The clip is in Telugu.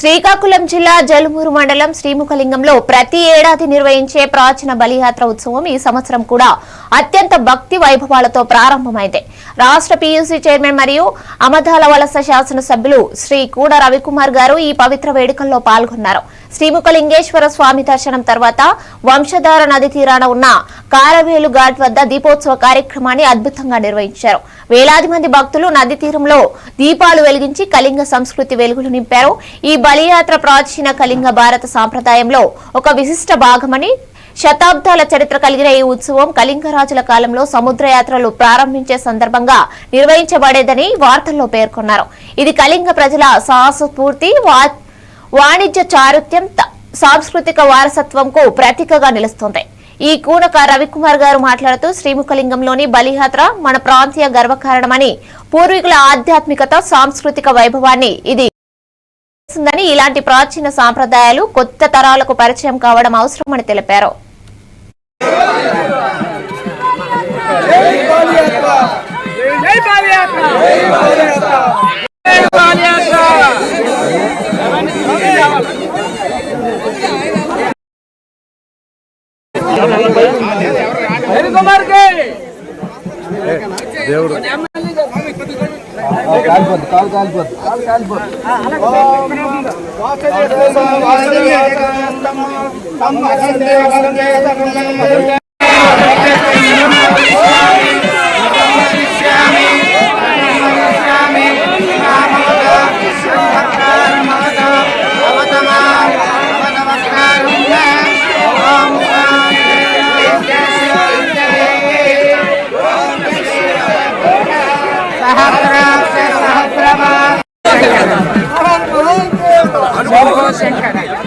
శ్రీకాకుళం జిల్లా జలుమూరు మండలం శ్రీముఖలింగంలో ప్రతి ఏడాది నిర్వహించే ప్రాచీన బలియాత్ర ఉత్సవం ఈ సంవత్సరం కూడా అత్యంత భక్తి వైభవాలతో ప్రారంభమైంది. రాష్ట్ర పీయూసీ చైర్మన్ మరియు అమధాల వలస శాసనసభ్యులు శ్రీ కూడ రవికుమార్ గారు ఈ పవిత్ర వేడుకల్లో పాల్గొన్నారు. శ్రీముఖలింగేశ్వర స్వామి దర్శనం తర్వాత వంశధార నది తీరాన ఉన్న కారవేలు ఘాట్ వద్ద దీపోత్సవ కార్యక్రమాన్ని అద్భుతంగా నిర్వహించారు. వేలాది మంది భక్తులు నది తీరంలో దీపాలు వెలిగించి కళింగ సంస్కృతి వెలుగులు నింపారు. ఈ బలియాత్ర ప్రాచీన కళింగ భారత సాంప్రదాయంలో ఒక విశిష్ట భాగమని శతాబ్దాల చరిత్ర కలిగిన ఈ ఉత్సవం కళింగరాజుల కాలంలో సముద్రయాత్రలు ప్రారంభించే సందర్భంగా నిర్వహించబడేదని వార్తల్లో పేర్కొన్నారు. ఇది కళింగ ప్రజల సాహసస్ఫూర్తి వా- వాణిజ్య చారుత్యం సాంస్కృతిక వారసత్వంకు ప్రతీకగా నిలుస్తుంది. ఈ కూనక రవికుమార్ గారు మాట్లాడుతూ శ్రీముఖలింగంలోని బలియాత్ర మన ప్రాంతీయ గర్వకారణమని పూర్వీకుల ఆధ్యాత్మికత సాంస్కృతిక వైభవాన్ని ఇది చేస్తుందని ఇలాంటి ప్రాచీన సాంప్రదాయాలు కొత్త తరాలకు పరిచయం కావడం అవసరమని తెలిపారు. జై కాలిపోద్దు కాలు కాలిపోద్దు కాలు కాలిపోద్దు శంకర.